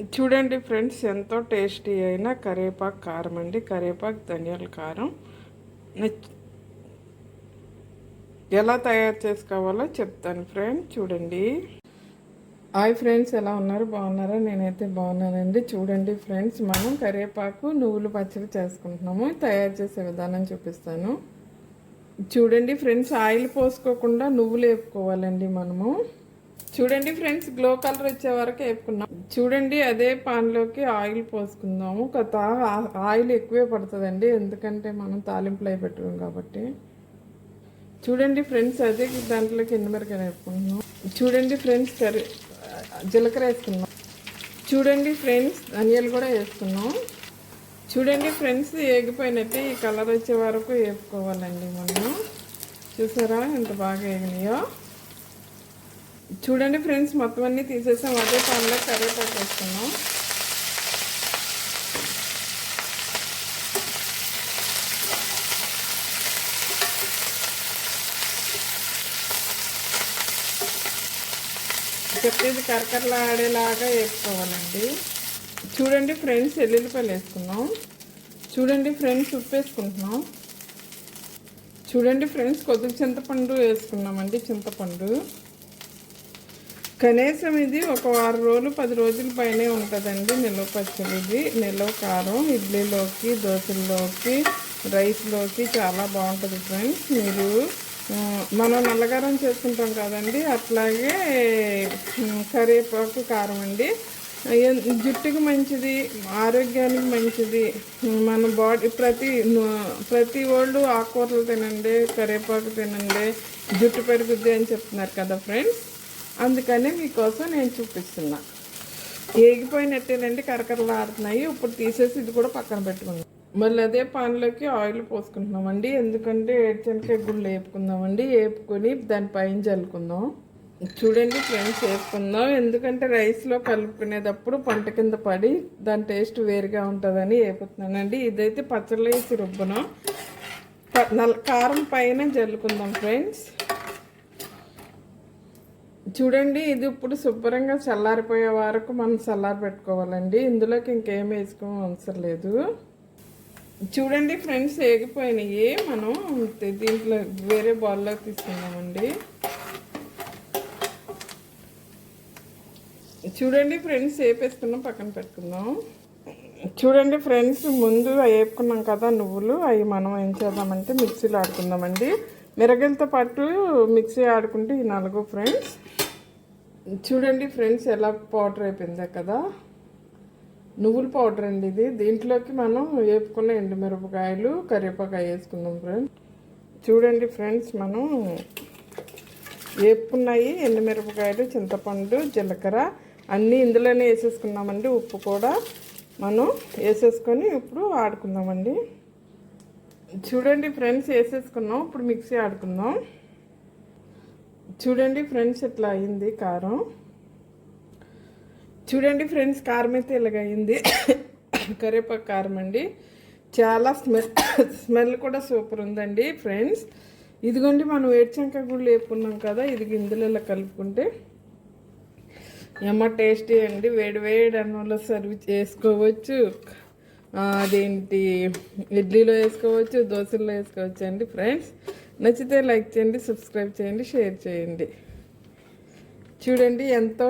చూడండి ఫ్రెండ్స్ ఎంతో టేస్టీ అయిన కరివేపాకు కారం అండి. కరివేపాకు ధనియాల కారం. ఎలా తయారు చేసుకోవాలో చెప్తాను ఫ్రెండ్ చూడండి. హాయ్ ఫ్రెండ్స్ ఎలా ఉన్నారు? బాగున్నారా? నేనైతే బాగున్నానండి. చూడండి ఫ్రెండ్స్ మనం కరివేపాకు నువ్వులు పచ్చడి చేసుకుంటున్నాము. తయారు చేసే విధానం చూపిస్తాను. చూడండి ఫ్రెండ్స్ ఆయిల్ పోసుకోకుండా నువ్వులు వేపుకోవాలండి మనము. చూడండి ఫ్రెండ్స్ గ్లో కలర్ వచ్చే వరకు వేపుకున్నాం. చూడండి అదే పాన్లోకి ఆయిల్ పోసుకుందాము. కొత్త ఆయిల్ ఎక్కువే పడుతుందండి. ఎందుకంటే మనం తాలింపులు అయి పెట్టుకోం కాబట్టి. చూడండి ఫ్రెండ్స్ అదే దాంట్లోకి ఎండుమిరకాయ వేపుకుంటున్నాం. చూడండి ఫ్రెండ్స్ కర్రీ జీలకర్ర వేసుకున్నాం చూడండి ఫ్రెండ్స్ ధనియాలు కూడా వేసుకున్నాం. చూడండి ఫ్రెండ్స్ ఏగిపోయినట్టు ఈ కలర్ వచ్చే వరకు వేపుకోవాలండి మనం. చూసారా ఎంత బాగా ఏగినాయో? చూడండి ఫ్రెండ్స్ మొత్తం అన్నీ తీసేసాం. అదే పాన్లో కరివేపాకు వేస్తున్నాం చెప్పేది కరకరలా ఆడేలాగా వేసుకోవాలండి. చూడండి ఫ్రెండ్స్ ఎల్లుల్లిపాయలు వేసుకున్నాం. చూడండి ఫ్రెండ్స్ ఉప్పు వేసుకుంటున్నాం. చూడండి ఫ్రెండ్స్ కొద్దిగా చింతపండు వేసుకున్నామండి చింతపండు. కనీసం ఇది ఒక వారం రోజులు పది రోజుల పైనే ఉంటుందండి నిల్వ పచ్చడి ఇది. నిల్వ కారం ఇడ్లీలోకి దోశల్లోకి రైస్లోకి చాలా బాగుంటుంది ఫ్రెండ్స్ మీరు మనం నల్లగారం చేసుకుంటాం కదండి అట్లాగే కరివేపాకు కారం అండి. జుట్టుకు మంచిది ఆరోగ్యానికి మంచిది. మన బాడీ ప్రతి ప్రతి వాళ్ళు ఆకుకూరలు తినండి కరివేపాకు తినండి జుట్టు పెరుగుద్ది అని చెప్తున్నారు కదా ఫ్రెండ్స్ అందుకని మీకోసం నేను చూపిస్తున్నా. ఏగిపోయినట్టేనండి కరకరలు ఆడుతున్నాయి ఇప్పుడు తీసేసి ఇది కూడా పక్కన పెట్టుకుందాం. మళ్ళీ అదే పాన్లోకి ఆయిల్ పోసుకుంటున్నామండి. ఎందుకంటే ఏడ్చనకాయ గుళ్ళు వేపుకుందామండి వేపుకొని దానిపైన చల్లుకుందాం. చూడండి ఫ్రెండ్స్ వేపుకుందాం ఎందుకంటే రైస్లో కలుపుకునేటప్పుడు పంట కింద పడి దాని టేస్ట్ వేరుగా ఉంటుందని వేపుతున్నానండి ఇదైతే పచ్చళ్ళు వేసి రుబ్బును నల్ల కారం పైన జల్లుకుందాం ఫ్రెండ్స్. చూడండి ఇది ఇప్పుడు శుభ్రంగా చల్లారిపోయే వరకు మనం చల్లారి పెట్టుకోవాలండి. ఇందులోకి ఇంకేం వేసుకోవడం అవసరం లేదు. చూడండి ఫ్రెండ్స్ ఏగిపోయినాయి మనం దీంట్లో వేరే బౌల్లో తీసుకున్నామండి చూడండి ఫ్రెండ్స్ వేపేసుకున్నాం పక్కన పెట్టుకుందాం. చూడండి ఫ్రెండ్స్ ముందు అవి వేపుకున్నాం కదా నువ్వులు అవి మనం ఏం చేద్దామంటే మిక్సీలో ఆడుకుందామండి. మిరగలతో పాటు మిక్సీ ఆడుకుంటే ఈ నలుగు ఫ్రెండ్స్. చూడండి ఫ్రెండ్స్ ఎలా పౌడర్ అయిపోయిందా కదా. నువ్వుల పౌడర్ అండి ఇది. దీంట్లోకి మనం వేపుకున్న ఎండుమిరపకాయలు కరివేపాకాయ వేసుకుందాం ఫ్రెండ్స్. చూడండి ఫ్రెండ్స్ మనం వేపుకున్నాయి ఎండుమిరపకాయలు చింతపండు జీలకర్ర అన్నీ ఇందులోనే వేసేసుకున్నామండి. ఉప్పు కూడా మనం వేసేసుకొని ఇప్పుడు ఆడుకుందామండి. చూడండి ఫ్రెండ్స్ వేసేసుకున్నాం. ఇప్పుడు మిక్సీ ఆడుకుందాం. చూడండి ఫ్రెండ్స్ ఇట్లా అయింది కారం? చూడండి ఫ్రెండ్స్ కారం అయితే ఇలాగ అయింది. కరివేపాకు కారం అండి. చాలా స్మెల్ స్మెల్ కూడా సూపర్ ఉందండి ఫ్రెండ్స్. ఇదిగోండి మనం వేడిచంక గుళ్ళు వేపుకున్నాం కదా ఇది ఇందులో ఇలా కలుపుకుంటే. ఏమో టేస్టీ అండి. వేడి వేడి అన్నంలో సర్వ్ చేసుకోవచ్చు. అదేంటి ఇడ్లీలో వేసుకోవచ్చు దోశల్లో వేసుకోవచ్చు అండి ఫ్రెండ్స్. నచ్చితే లైక్ చేయండి సబ్స్క్రైబ్ చేయండి షేర్ చేయండి. చూడండి ఎంతో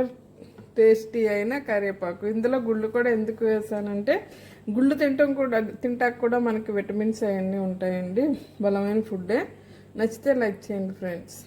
టేస్టీ అయిన కరివేపాకు ఇందులో గుళ్ళు కూడా ఎందుకు వేసానంటే గుళ్ళు తింటాం కూడా తింటాక కూడా మనకి విటమిన్స్ అవన్నీ ఉంటాయండి. బలమైన ఫుడ్డే నచ్చితే లైక్ చేయండి ఫ్రెండ్స్